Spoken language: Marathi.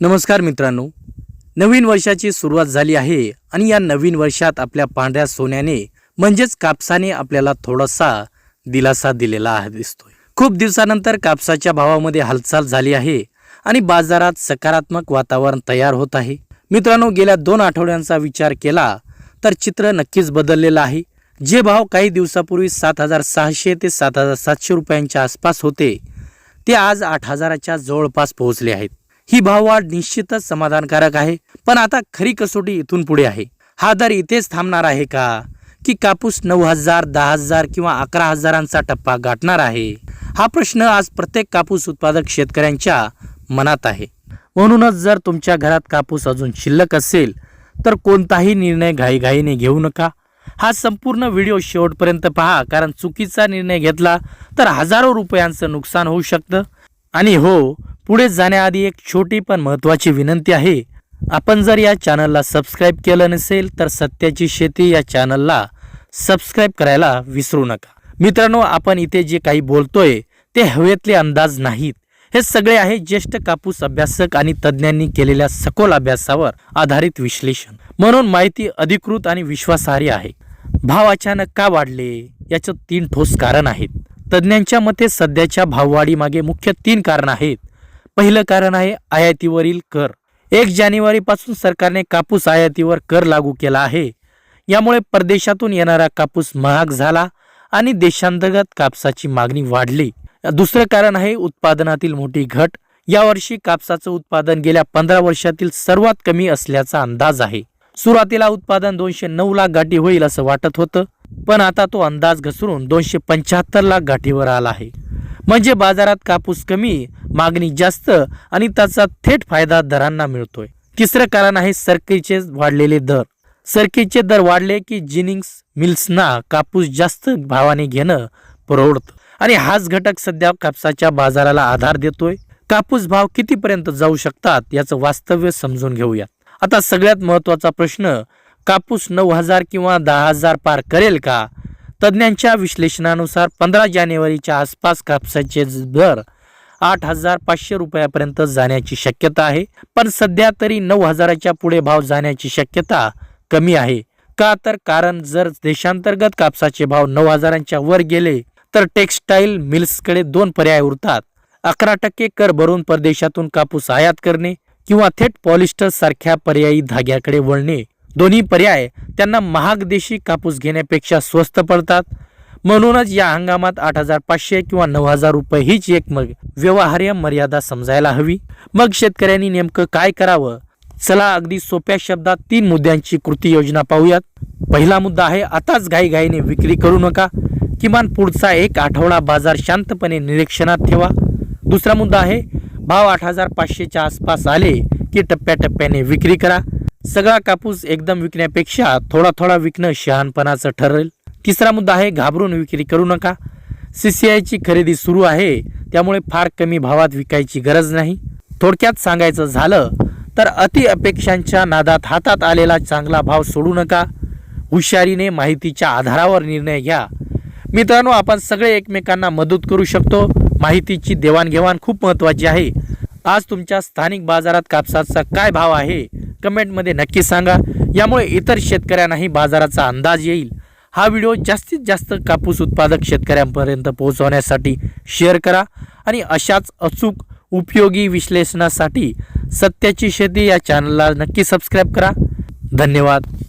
नमस्कार मित्रांनो. नवीन वर्षाची सुरुवात झाली आहे आणि या नवीन वर्षात आपल्या पांढऱ्या सोन्याने म्हणजेच कापसाने आपल्याला थोडासा दिलासा दिलेला दिसतोय. खूप दिवसानंतर कापसाच्या भावामध्ये हालचाल झाली आहे आणि बाजारात सकारात्मक वातावरण तयार होत आहे. मित्रांनो गेल्या दोन आठवड्यांचा विचार केला तर चित्र नक्कीच बदललेलं आहे. जे भाव काही दिवसापूर्वी सात हजार सहाशे ते सात हजार सातशे रुपयांच्या आसपास होते ते आज आठ हजाराच्या जवळपास पोहोचले आहेत. ही भाववाढ निश्चितच समाधानकारक आहे. पण आता खरी कसोटी इथून पुढे आहे. हा दर इथेच थांबणार आहे का? की कापूस नऊ हजार दहा हजार किंवा अकरा हजारांचा टप्पा गाठणार आहे? हा प्रश्न आज प्रत्येक कापूस उत्पादक शेतकऱ्यांच्या मनात आहे. म्हणूनच जर तुमच्या घरात कापूस अजून शिल्लक असेल तर कोणताही निर्णय घाईघाईने घेऊ नका. हा संपूर्ण व्हिडिओ शेवटपर्यंत पहा कारण चुकीचा निर्णय घेतला तर हजारो रुपयांचं नुकसान होऊ शकतं. आणि हो पुढे जाण्याआधी एक छोटी पण महत्त्वाची विनंती आहे. आपण जर या चॅनलला सबस्क्राईब केलं नसेल तर सत्याची शेती या चॅनलला सबस्क्राईब करायला विसरू नका. मित्रांनो आपण इथे जे काही बोलतोय ते हवेतले अंदाज नाहीत. हे सगळे आहे ज्येष्ठ कापूस अभ्यासक आणि तज्ज्ञांनी केलेल्या सखोल अभ्यासावर आधारित विश्लेषण. म्हणून माहिती अधिकृत आणि विश्वासार्ह आहे. भाव अचानक का वाढले? याचं तीन ठोस कारण आहेत. तज्ज्ञांच्या मते सध्याच्या भाववाढीमागे मुख्य तीन कारण आहेत. पहिलं कारण आहे आयातीवरील कर. एक जानेवारीपासून सरकारने कापूस आयातीवर कर लागू केला आहे. यामुळे परदेशातून येणारा कापूस महाग झाला आणि देशांतर्गत कापसाची मागणी वाढली. दुसरं कारण आहे उत्पादनातील मोठी घट. यावर्षी कापसाचं उत्पादन गेल्या पंधरा वर्षातील सर्वात कमी असल्याचा अंदाज आहे. सुरुवातीला उत्पादन दोनशे नऊ लाख गाठी होईल असं वाटत होतं. पण आता तो अंदाज घसरून दोनशे पंच्याहत्तर लाख गाठीवर आला आहे. म्हणजे बाजारात कापूस कमी मागणी जास्त आणि त्याचा थेट फायदा दरांना मिळतोय. तिसरं कारण आहे सरकीचे वाढलेले दर. सरकीचे दर वाढले की जिनिंग्स मिल्सना कापूस जास्त भावाने घेणं परवडतं. आणि हाच घटक सध्या कापसाच्या बाजाराला आधार देतोय. कापूस भाव कितीपर्यंत जाऊ शकतात याचं वास्तव्य समजून घेऊयात. आता सगळ्यात महत्त्वाचा प्रश्न कापूस नऊ हजार किंवा दहा हजार पार करेल का? तज्ज्ञांच्या विश्लेषणानुसार पंधरा जानेवारीच्या आसपास कापसाचे दर आठ हजार पाचशे रुपयापर्यंत जाण्याची शक्यता आहे. पण सध्या तरी नऊ हजाराच्या पुढे भाव जाण्याची शक्यता कमी आहे. का तर कारण जर देशांतर्गत कापसाचे भाव नऊ हजारांच्या वर गेले तर टेक्स्टाईल मिल्सकडे दोन पर्याय उरतात. अकरा टक्के कर भरून परदेशातून कापूस आयात करणे किंवा थेट पॉलिस्टर सारख्या पर्यायी धाग्याकडे वळणे. दोन्ही पर्याय त्यांना महाग देशी कापूस घेण्यापेक्षा स्वस्त पडतात. म्हणूनच या हंगामात आठ हजार पाचशे किंवा नऊ हजार रुपये हीच एक मग व्यवहार्य मर्यादा समजायला हवी. मग शेतकऱ्यांनी नेमकं काय करावं? चला अगदी सोप्या शब्दात तीन मुद्द्यांची कृती योजना पाहूयात. पहिला मुद्दा आहे आताच घाईघाईने विक्री करू नका. किमान पुढचा एक आठवडा बाजार शांतपणे निरीक्षणात ठेवा. दुसरा मुद्दा आहे भाव आठ हजार पाचशेच्या आसपास आले की टप्प्याटप्प्याने विक्री करा. सगळा कापूस एकदम विकण्यापेक्षा थोडा थोडा विकणं शहाणपणाचं ठरेल. तिसरा मुद्दा आहे घाबरून विक्री करू नका. सी सी आयची खरेदी सुरू आहे त्यामुळे फार कमी भावात विकायची गरज नाही. थोडक्यात सांगायचं झालं तर अति अपेक्षांच्या नादात हातात आलेला चांगला भाव सोडू नका. हुशारीने माहितीच्या आधारावर निर्णय घ्या. मित्रांनो आपण सगळे एकमेकांना मदत करू शकतो. माहितीची देवाणघेवाण खूप महत्त्वाची आहे. आज तुमच्या स्थानिक बाजारात कापसाचा काय भाव आहे? कमेंटमध्ये नक्की सांगा. यामुळे इतर शेतकऱ्यांनाही बाजाराचा अंदाज येईल. हा व्हिडिओ जास्तीत जास्त कापूस उत्पादक शेतकऱ्यांपर्यंत पोहोचवण्यासाठी शेअर करा आणि अशाच अचूक उपयोगी विश्लेषणासाठी सत्याची शेती या चॅनलला नक्की सबस्क्राईब करा. धन्यवाद.